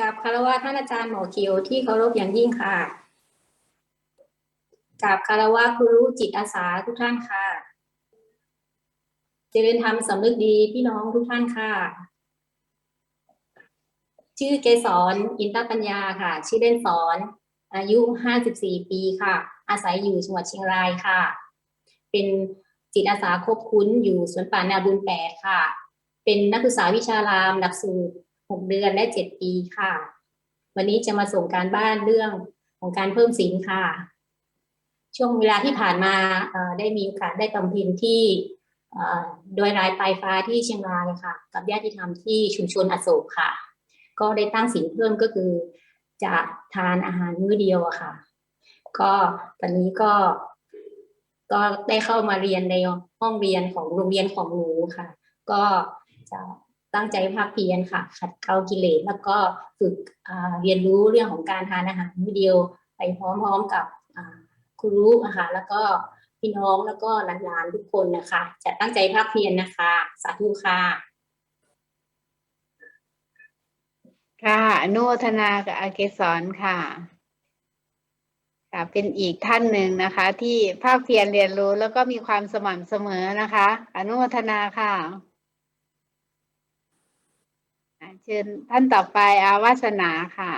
กับคารวะท่านอาจารย์หมอเขียวที่เคารพอย่างยิ่งค่ะกับคารวะครูรู้จิตอาสาทุกท่านค่ะ เจริญธรรมสำนึกดีพี่น้องทุกท่านค่ะ ชื่อเกสรอินตปัญญาค่ะ ชื่อเล่นสอน อายุ 54 ปีค่ะ อาศัยอยู่จังหวัดเชียงรายค่ะ เป็นจิตอาสาคบคุ้นอยู่สวนป่านาบุญแปดค่ะ เป็นนักศึกษาวิชารามหลักสูตร 6เดือนและ7ปีค่ะ วันนี้จะมาส่งการบ้านเรื่องของการเพิ่มศีลค่ะ ช่วงเวลาที่ผ่านมาได้มีโอกาสได้บำเพ็ญที่โดยรายปลายฟ้าที่เชียงรายค่ะ กับญาติธรรมที่ชุมชนอโศกค่ะ ก็ได้ตั้งศีลเพิ่มก็คือจะทานอาหารมื้อเดียวค่ะ ก็ตอนนี้ก็ก็ได้เข้ามาเรียนในห้องเรียนของโรงเรียนของหนูค่ะ ก็จะ ตั้งใจภาคเพียรค่ะ ขัดเกลากิเลสแล้วก็ฝึกเรียนรู้เรื่องของการทานอาหารมื้อเดียวไปพร้อมๆกับครูรู้นะคะแล้วก็พี่น้องแล้วก็หลานๆทุกคนนะคะ จะตั้งใจภาคเพียรนะคะ สาธุค่ะค่ะอนุทนากับอาเกสรค่ะค่ะเป็นอีกท่านหนึ่งนะคะ ที่ภาคเพียรเรียนรู้แล้วก็มีความสม่ำเสมอนะคะ อนุทนาค่ะ เชิญท่านต่อไปอาวาสนาค่ะ